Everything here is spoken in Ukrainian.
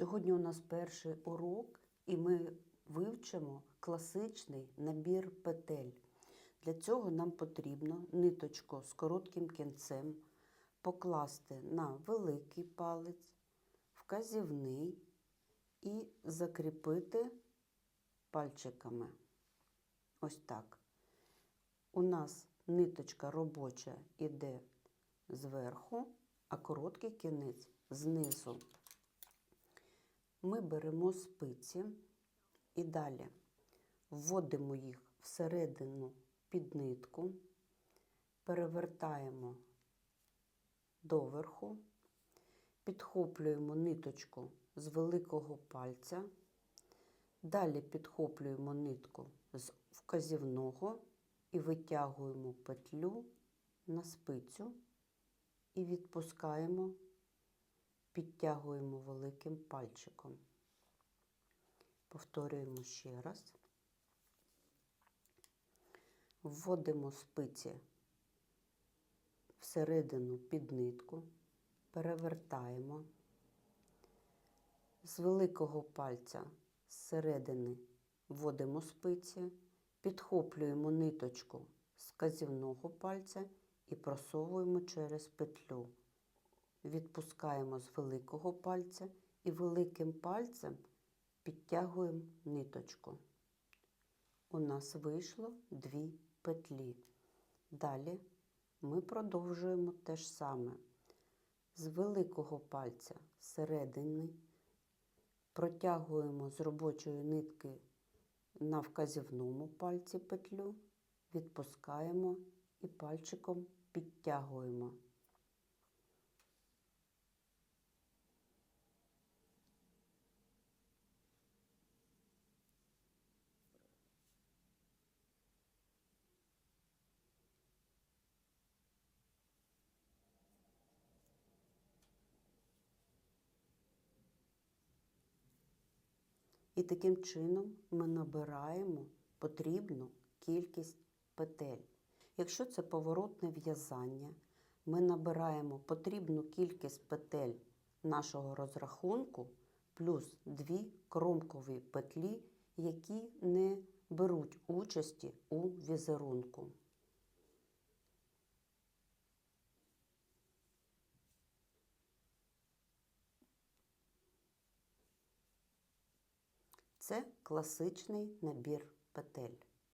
Сьогодні у нас перший урок, і ми вивчимо класичний набір петель. Для цього нам потрібно ниточку з коротким кінцем покласти на великий палець, вказівний і закріпити пальчиками. Ось так. У нас ниточка робоча йде зверху, а короткий кінець знизу. Ми беремо спиці і далі вводимо їх всередину під нитку, перевертаємо доверху, підхоплюємо ниточку з великого пальця, далі підхоплюємо нитку з вказівного і витягуємо петлю на спицю і відпускаємо, підтягуємо великим пальчиком. Повторюємо ще раз. Вводимо спиці всередину під нитку, перевертаємо. З великого пальця зсередини вводимо спиці, підхоплюємо ниточку з казівного пальця і просовуємо через петлю. Відпускаємо з великого пальця і великим пальцем підтягуємо ниточку. У нас вийшло дві петлі. Далі ми продовжуємо те ж саме. З великого пальця зсередини протягуємо з робочої нитки на вказівному пальці петлю, відпускаємо і пальчиком підтягуємо. І таким чином ми набираємо потрібну кількість петель. Якщо це поворотне в'язання, ми набираємо потрібну кількість петель нашого розрахунку плюс дві кромкові петлі, які не беруть участі у візерунку. Це класичний набір петель.